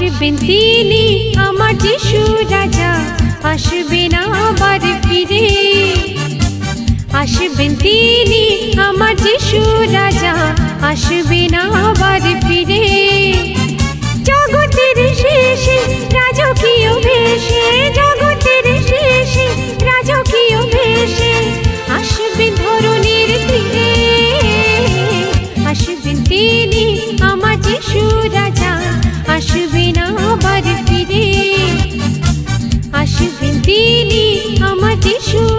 আসবেন তিনি আমার যিশু রাজা। আসবেন আবার ফিরে। আসবেন তিনি আমার যিশু রাজা। আসবেন আবার ফিরে। জগতের শেষে you.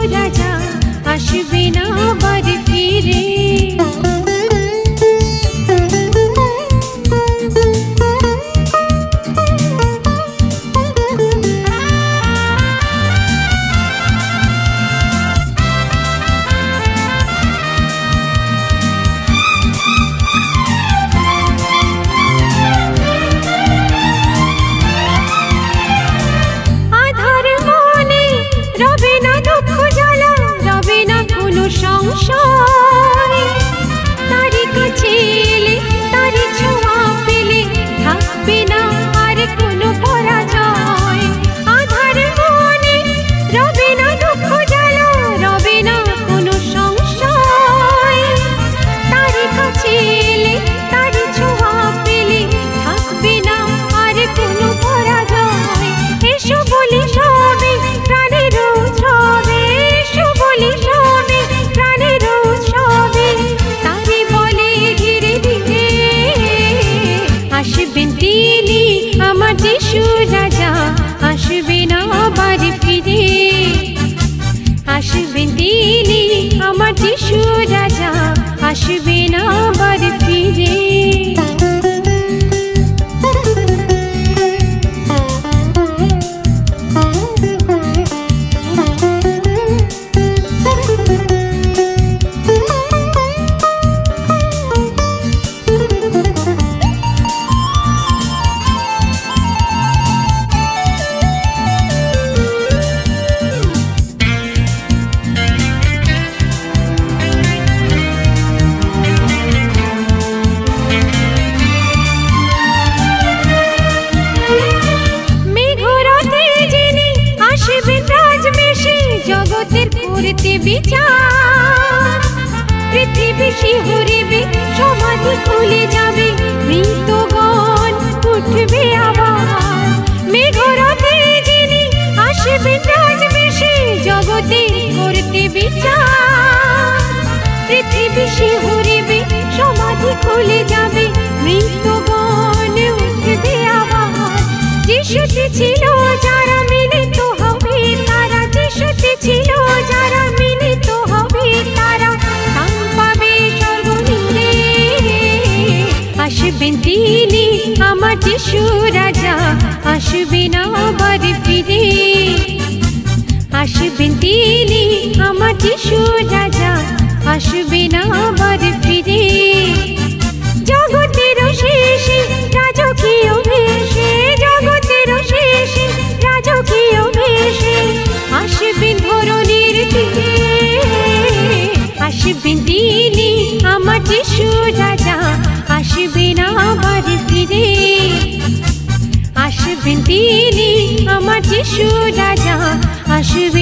আসবে না বিচার। পৃথিবী শিহরিবে, সমাধি খুলে যাবে মৃতগণ উঠবে আবার। মেঘরাতে যিনি আসবে রাজবেশে, জগতে করতে বিচার। পৃথিবী শিহরিবে, সমাধি খুলে যাবে শিশু রাজা আসবে আবার ফিরে। আসবেন তিনি আমার শিশু রাজা আসবে না শোনা যা আসবে